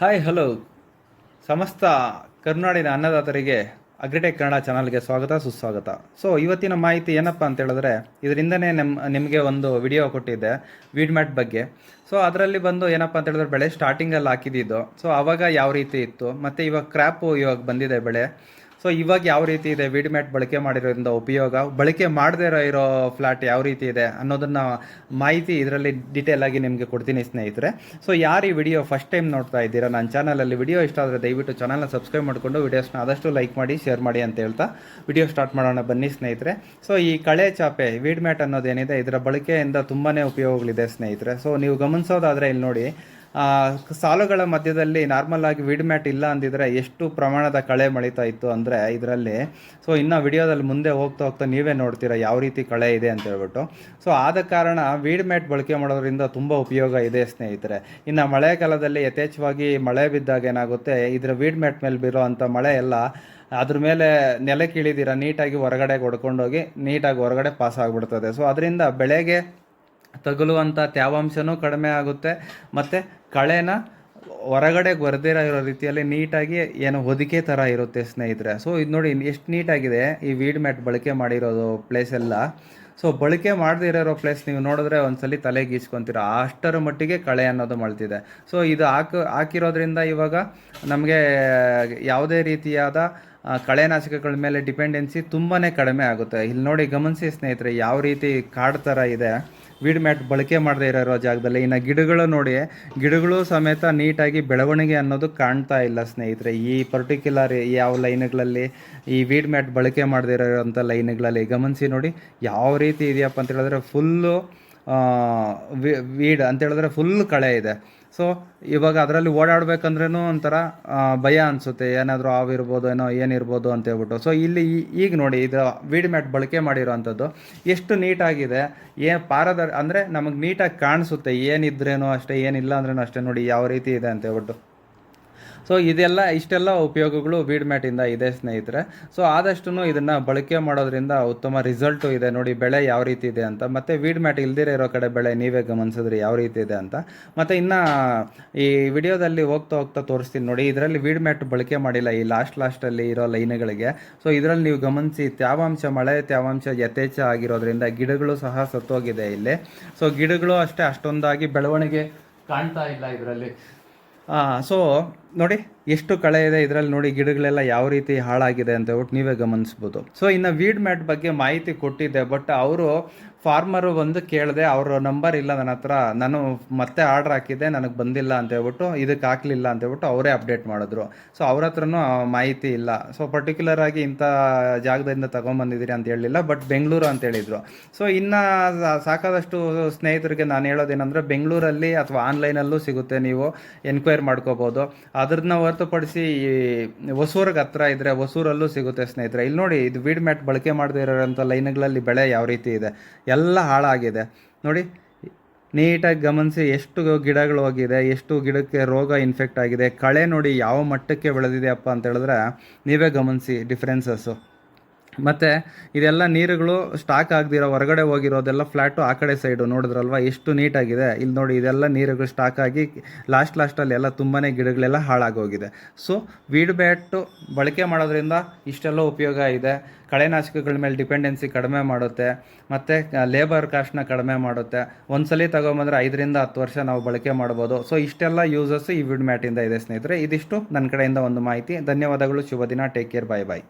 Hi hello ಸಮಸ್ತ ಕರ್ನಾಡಿನ ಅನ್ನದಾತರಿಗೆ agritech Kannada ಚಾನಲ್ಗೆ ಸ್ವಾಗತ, ಸುಸ್ವಾಗತ. ಸೊ ಇವತ್ತಿನ ಮಾಹಿತಿ ಏನಪ್ಪ ಅಂತ ಹೇಳಿದ್ರೆ, ಇದರಿಂದನೇ ನಮ್ಮ ನಿಮಗೆ ಒಂದು ವಿಡಿಯೋ ಕೊಟ್ಟಿದ್ದೆ ವೀಡ್ ಮ್ಯಾಟ್ ಬಗ್ಗೆ. ಸೊ ಅದರಲ್ಲಿ ಬಂದು ಏನಪ್ಪ ಅಂತ ಹೇಳಿದ್ರೆ, ಬೆಳೆ ಸ್ಟಾರ್ಟಿಂಗಲ್ಲಿ ಹಾಕಿದ್ದು ಸೊ ಆವಾಗ ಯಾವ ರೀತಿ ಇತ್ತು, ಮತ್ತು ಇವಾಗ ಕ್ರ್ಯಾಪು ಇವಾಗ ಬಂದಿದೆ ಬೆಳೆ. ಸೊ ಇವಾಗ ಯಾವ ರೀತಿ ಇದೆ? ವೀಡ್ ಮ್ಯಾಟ್ ಬಳಕೆ ಮಾಡಿರೋದ್ರಿಂದ ಉಪಯೋಗ? ಬಳಕೆ ಮಾಡದೇ ಇರೋ ಫ್ಲಾಟ್ ಯಾವ ರೀತಿ ಇದೆ ಅನ್ನೋದನ್ನ ಮಾಹಿತಿ ಇದರಲ್ಲಿ ಡೀಟೇಲ್ ಆಗಿ ನಿಮಗೆ ಕೊಡ್ತೀನಿ ಸ್ನೇಹಿತರೆ. ಸೊ ಯಾರು ಈ ವಿಡಿಯೋ ಫಸ್ಟ್ ಟೈಮ್ ನೋಡ್ತಾ ಇದ್ದೀರಾ? ನನ್ನ ಚಾನಲಲ್ಲಿ ವಿಡಿಯೋ ಇಷ್ಟ ಆದರೆ ದಯವಿಟ್ಟು ಚಾನಲ್ನ ಸಬ್ಸ್ಕ್ರೈಬ್ ಮಾಡಿಕೊಂಡು ವಿಡಿಯೋಸ್ನ ಆದಷ್ಟು ಲೈಕ್ ಮಾಡಿ ಶೇರ್ ಮಾಡಿ ಅಂತ ಹೇಳ್ತಾ ವಿಡಿಯೋ ಸ್ಟಾರ್ಟ್ ಮಾಡೋಣ ಬನ್ನಿ ಸ್ನೇಹಿತರೆ. ಸೊ ಈ ಕಳೆ ಚಾಪೆ ವಿಡ್ ಮ್ಯಾಟ್ ಅನ್ನೋದೇನಿದೆ? ಇದರ ಬಳಕೆಯಿಂದ ತುಂಬಾ ಉಪಯೋಗಗಳಿದೆ ಸ್ನೇಹಿತರೆ. ಸೊ ನೀವು ಗಮನಿಸೋದಾದರೆ ಇಲ್ಲಿ ನೋಡಿ ಸಾಲುಗಳ ಮಧ್ಯದಲ್ಲಿ ನಾರ್ಮಲ್ ಆಗಿ ವಿಡ್ ಮ್ಯಾಟ್ ಇಲ್ಲ ಅಂದಿದ್ರೆ ಎಷ್ಟು ಪ್ರಮಾಣದ ಕಳೆ ಮಳಿತಾ ಇತ್ತು ಅಂದರೆ ಇದರಲ್ಲಿ. ಸೊ ಇನ್ನು ವಿಡಿಯೋದಲ್ಲಿ ಮುಂದೆ ಹೋಗ್ತಾ ಹೋಗ್ತಾ ನೀವೇ ನೋಡ್ತೀರಾ ಯಾವ ರೀತಿ ಕಳೆ ಇದೆ ಅಂತ ಹೇಳ್ಬಿಟ್ಟು. ಸೊ ಆದ ಕಾರಣ ವೀಡ್ ಮ್ಯಾಟ್ ಬಳಕೆ ಮಾಡೋದ್ರಿಂದ ತುಂಬ ಉಪಯೋಗ ಇದೆ ಸ್ನೇಹಿತರೆ. ಇನ್ನು ಮಳೆಗಾಲದಲ್ಲಿ ಯಥೇಚ್ಛವಾಗಿ ಮಳೆ ಬಿದ್ದಾಗ ಏನಾಗುತ್ತೆ? ಇದರ ವೀಡ್ ಮ್ಯಾಟ್ ಮೇಲೆ ಬೀರೋ ಅಂಥ ಮಳೆ ಎಲ್ಲ ಅದ್ರ ಮೇಲೆ ನೆಲಕ್ಕೆ ಇಳಿದಿರ ನೀಟಾಗಿ ಹೊರಗಡೆ ಹೊಡ್ಕೊಂಡೋಗಿ ನೀಟಾಗಿ ಹೊರಗಡೆ ಪಾಸ್ ಆಗಿಬಿಡ್ತದೆ. ಸೊ ಅದರಿಂದ ಬೆಳೆಗೆ ತಗುಲುವಂಥ ತ್ಯಾವಾಂಶವೂ ಕಡಿಮೆ ಆಗುತ್ತೆ. ಮತ್ತು ಕಳೆನ ಹೊರಗಡೆ ಬರ್ದಿರೋ ಇರೋ ರೀತಿಯಲ್ಲಿ ನೀಟಾಗಿ ಏನು ಹೊದಿಕೆ ಥರ ಇರುತ್ತೆ ಸ್ನೇಹಿತರೆ. ಸೊ ಇದು ನೋಡಿ ಎಷ್ಟು ನೀಟಾಗಿದೆ ಈ ವೀಡ್ ಮ್ಯಾಟ್ ಬಳಕೆ ಮಾಡಿರೋದು ಪ್ಲೇಸ್ ಎಲ್ಲ. ಸೊ ಬಳಕೆ ಮಾಡದಿರೋ ಪ್ಲೇಸ್ ನೀವು ನೋಡಿದ್ರೆ ಒಂದ್ಸಲಿ ತಲೆ ಗೀಚ್ಕೊಂತೀರ ಅಷ್ಟರ ಮಟ್ಟಿಗೆ ಕಳೆ ಅನ್ನೋದು ಮಳ್ತಿದೆ ಸೊ ಇದು ಹಾಕ, ಹಾಕಿರೋದ್ರಿಂದ ಇವಾಗ ನಮಗೆ ಯಾವುದೇ ರೀತಿಯಾದ ಕಳೆನಾಶಕಗಳ ಮೇಲೆ ಡಿಪೆಂಡೆನ್ಸಿ ತುಂಬಾ ಕಡಿಮೆ ಆಗುತ್ತೆ. ಇಲ್ಲಿ ನೋಡಿ ಗಮನಿಸಿ ಸ್ನೇಹಿತರೆ, ಯಾವ ರೀತಿ ಕಾಡು ಥರ ಇದೆ. ವೀಡ್ ಮ್ಯಾಟ್ ಬಳಕೆ ಮಾಡದೇ ಇರೋ ಜಾಗದಲ್ಲಿ. ಇನ್ನು ಗಿಡಗಳು ನೋಡಿ, ಗಿಡಗಳು ಸಮೇತ ನೀಟಾಗಿ ಬೆಳವಣಿಗೆ ಅನ್ನೋದು ಕಾಣ್ತಾ ಇಲ್ಲ ಸ್ನೇಹಿತರೆ. ಈ ಪರ್ಟಿಕ್ಯುಲರ್ ಯಾವ ಲೈನ್ಗಳಲ್ಲಿ ಈ ವೀಡ್ ಮ್ಯಾಟ್ ಬಳಕೆ ಮಾಡದೇ ಇರೋಂಥ ಲೈನ್ಗಳಲ್ಲಿ ಗಮನಿಸಿ ನೋಡಿ, ಯಾವ ರೀತಿ ಇದೆಯಪ್ಪ ಅಂತ ಹೇಳಿದ್ರೆ ಫುಲ್ಲು ವೀಡ್ ಅಂತ ಹೇಳಿದ್ರೆ ಫುಲ್ ಕಳೆ ಇದೆ. ಸೊ ಇವಾಗ ಅದರಲ್ಲಿ ಓಡಾಡಬೇಕಂದ್ರೂ ಒಂಥರ ಭಯ ಅನಿಸುತ್ತೆ. ಏನಾದರೂ ಆವಿರ್ಬೋದು ಏನೋ ಏನಿರ್ಬೋದು ಅಂತ ಹೇಳ್ಬಿಟ್ಟು. ಸೊ ಇಲ್ಲಿ ಈಗ ನೋಡಿ ಇದು ವೀಡ್ ಮ್ಯಾಟ್ ಬಳಕೆ ಮಾಡಿರೋ ಅಂಥದ್ದು ಎಷ್ಟು ನೀಟಾಗಿದೆ, ಏ ಪಾರದ ಅಂದರೆ ನಮಗೆ ನೀಟಾಗಿ ಕಾಣಿಸುತ್ತೆ. ಏನಿದ್ರೇನೋ ಅಷ್ಟೇ, ಏನಿಲ್ಲ ಅಂದ್ರೂ ಅಷ್ಟೇ ನೋಡಿ, ಯಾವ ರೀತಿ ಇದೆ ಅಂತ ಹೇಳ್ಬಿಟ್ಟು. ಸೊ ಇದೆಲ್ಲ ಇಷ್ಟೆಲ್ಲ ಉಪಯೋಗಗಳು ವೀಡ್ ಮ್ಯಾಟಿಂದ ಇದೆ ಸ್ನೇಹಿತರೆ. ಸೊ ಆದಷ್ಟು ಇದನ್ನು ಬಳಕೆ ಮಾಡೋದ್ರಿಂದ ಉತ್ತಮ ರಿಸಲ್ಟು ಇದೆ. ನೋಡಿ, ಬೆಳೆ ಯಾವ ರೀತಿ ಇದೆ ಅಂತ. ಮತ್ತು ವೀಡ್ ಮ್ಯಾಟ್ ಇಲ್ದಿರ ಇರೋ ಕಡೆ ಬೆಳೆ ನೀವೇ ಗಮನಿಸಿದ್ರೆ ಯಾವ ರೀತಿ ಇದೆ ಅಂತ. ಮತ್ತು ಇನ್ನು ಈ ವಿಡಿಯೋದಲ್ಲಿ ಹೋಗ್ತಾ ಹೋಗ್ತಾ ತೋರಿಸ್ತೀನಿ ನೋಡಿ, ಇದರಲ್ಲಿ ವೀಡ್ ಮ್ಯಾಟ್ ಬಳಕೆ ಮಾಡಿಲ್ಲ ಈ ಲಾಸ್ಟ್ ಲಾಸ್ಟಲ್ಲಿ ಇರೋ ಲೈನ್ಗಳಿಗೆ. ಸೊ ಇದರಲ್ಲಿ ನೀವು ಗಮನಿಸಿ, ತ್ಯಾವಾಂಶ ಮಳೆ, ತ್ಯಾವಾಂಶ ಯಥೇಚ್ಛ ಆಗಿರೋದ್ರಿಂದ ಗಿಡಗಳು ಸಹ ಸತ್ತೋಗಿದೆ ಇಲ್ಲಿ. ಸೊ ಗಿಡಗಳು ಅಷ್ಟೇ ಅಷ್ಟೊಂದಾಗಿ ಬೆಳವಣಿಗೆ ಕಾಣ್ತಾ ಇಲ್ಲ ಇದರಲ್ಲಿ. ಸೊ ನೋಡಿ, ಎಷ್ಟು ಕಳೆ ಇದೆ ಇದರಲ್ಲಿ ನೋಡಿ ಗಿಡಗಳೆಲ್ಲ ಯಾವ ರೀತಿ ಹಾಳಾಗಿದೆ ಅಂತ ಹೇಳ್ಬಿಟ್ಟು ನೀವೇ ಗಮನಿಸ್ಬೋದು. ಸೊ ಇನ್ನು ವೀಡ್ ಮ್ಯಾಟ್ ಬಗ್ಗೆ ಮಾಹಿತಿ ಕೊಟ್ಟಿದ್ದೆ ಬಟ್ ಅವರು ಫಾರ್ಮರು ಬಂದು ಕೇಳಿದೆ, ಅವರ ನಂಬರ್ ಇಲ್ಲ ನನ್ನ ಹತ್ರ, ನಾನು ಮತ್ತೆ ಆರ್ಡ್ರ್ ಹಾಕಿದ್ದೆ, ನನಗೆ ಬಂದಿಲ್ಲ ಅಂತ ಹೇಳ್ಬಿಟ್ಟು ಇದಕ್ಕೆ ಹಾಕಲಿಲ್ಲ ಅಂತ ಹೇಳ್ಬಿಟ್ಟು ಅವರೇ ಅಪ್ಡೇಟ್ ಮಾಡಿದ್ರು. ಸೊ ಅವ್ರ ಹತ್ರನೂ ಮಾಹಿತಿ ಇಲ್ಲ. ಸೊ ಪರ್ಟಿಕ್ಯುಲರ್ ಆಗಿ ಇಂಥ ಜಾಗದಿಂದ ತಗೊಂಬಂದಿದ್ದೀರಿ ಅಂತ ಹೇಳಿಲ್ಲ ಬಟ್ ಬೆಂಗಳೂರು ಅಂತ ಹೇಳಿದರು. ಸೊ ಇನ್ನು ಸಾಕಾದಷ್ಟು ಸ್ನೇಹಿತರಿಗೆ ನಾನು ಹೇಳೋದೇನೆಂದರೆ, ಬೆಂಗಳೂರಲ್ಲಿ ಅಥವಾ ಆನ್ಲೈನಲ್ಲೂ ಸಿಗುತ್ತೆ, ನೀವು ಎನ್ಕ್ವೈರ್ ಮಾಡ್ಕೋಬೋದು. ಅದ್ರನ್ನ ಹೊರತುಪಡಿಸಿ ಹೊಸೂರಿಗೆ ಹತ್ರ ಇದ್ದರೆ ಹೊಸೂರಲ್ಲೂ ಸಿಗುತ್ತೆ ಸ್ನೇಹಿತರೆ. ಇಲ್ಲಿ ನೋಡಿ, ಇದು ವೀಡ್ ಮ್ಯಾಟ್ ಬಳಕೆ ಮಾಡದೇ ಇರೋಂಥ ಲೈನ್ಗಳಲ್ಲಿ ಬೆಳೆ ಯಾವ ರೀತಿ ಇದೆ? ಎಲ್ಲ ಹಾಳಾಗಿದೆ. ನೋಡಿ, ನೀಟಾಗಿ ಗಮನಿಸಿ ಎಷ್ಟು ಗಿಡಗಳು ಹೋಗಿದೆ, ಎಷ್ಟು ಗಿಡಕ್ಕೆ ರೋಗ ಇನ್ಫೆಕ್ಟ್ ಆಗಿದೆ. ಕಳೆ ನೋಡಿ ಯಾವ ಮಟ್ಟಕ್ಕೆ ಬೆಳೆದಿದೆ ಅಪ್ಪ ಅಂತ ಹೇಳಿದ್ರೆ, ನೀವೇ ಗಮನಿಸಿ ಡಿಫ್ರೆನ್ಸಸ್ಸು ಮತ್ತು ಇದೆಲ್ಲ ನೀರುಗಳು ಸ್ಟಾಕ್ ಆಗದಿರೋ, ಹೊರಗಡೆ ಹೋಗಿರೋದೆಲ್ಲ ಫ್ಲ್ಯಾಟು ಆ ಕಡೆ ಸೈಡು ನೋಡಿದ್ರಲ್ವ? ಎಷ್ಟು ನೀಟಾಗಿದೆ ಇಲ್ಲಿ ನೋಡಿ, ಇದೆಲ್ಲ ನೀರುಗಳು ಸ್ಟಾಕ್ ಆಗಿ ಲಾಸ್ಟ್ ಲಾಸ್ಟಲ್ಲಿ ಎಲ್ಲ ತುಂಬಾ ಗಿಡಗಳೆಲ್ಲ ಹಾಳಾಗೋಗಿದೆ. ಸೊ ವೀಡ್ ಬ್ಯಾಟು ಬಳಕೆ ಮಾಡೋದ್ರಿಂದ ಇಷ್ಟೆಲ್ಲ ಉಪಯೋಗ ಇದೆ. ಕಳೆನಾಶಕಗಳ ಮೇಲೆ ಡಿಪೆಂಡೆನ್ಸಿ ಕಡಿಮೆ ಮಾಡುತ್ತೆ. ಮತ್ತು ಲೇಬರ್ ಕಾಸ್ಟ್ನ ಕಡಿಮೆ ಮಾಡುತ್ತೆ. ಒಂದ್ಸಲಿ ತಗೊಂಬಂದ್ರೆ ಐದರಿಂದ ಹತ್ತು ವರ್ಷ ನಾವು ಬಳಕೆ ಮಾಡ್ಬೋದು. ಸೊ ಇಷ್ಟೆಲ್ಲ ಯೂಸಸ್ ಈ ವಿಡ್ ಮ್ಯಾಟಿಂದ ಇದೆ ಸ್ನೇಹಿತರೆ. ಇದಿಷ್ಟು ನನ್ನ ಕಡೆಯಿಂದ ಒಂದು ಮಾಹಿತಿ. ಧನ್ಯವಾದಗಳು. ಶುಭ ದಿನ. ಟೇಕ್ ಕೇರ್ ಬಾಯ್ ಬಾಯ್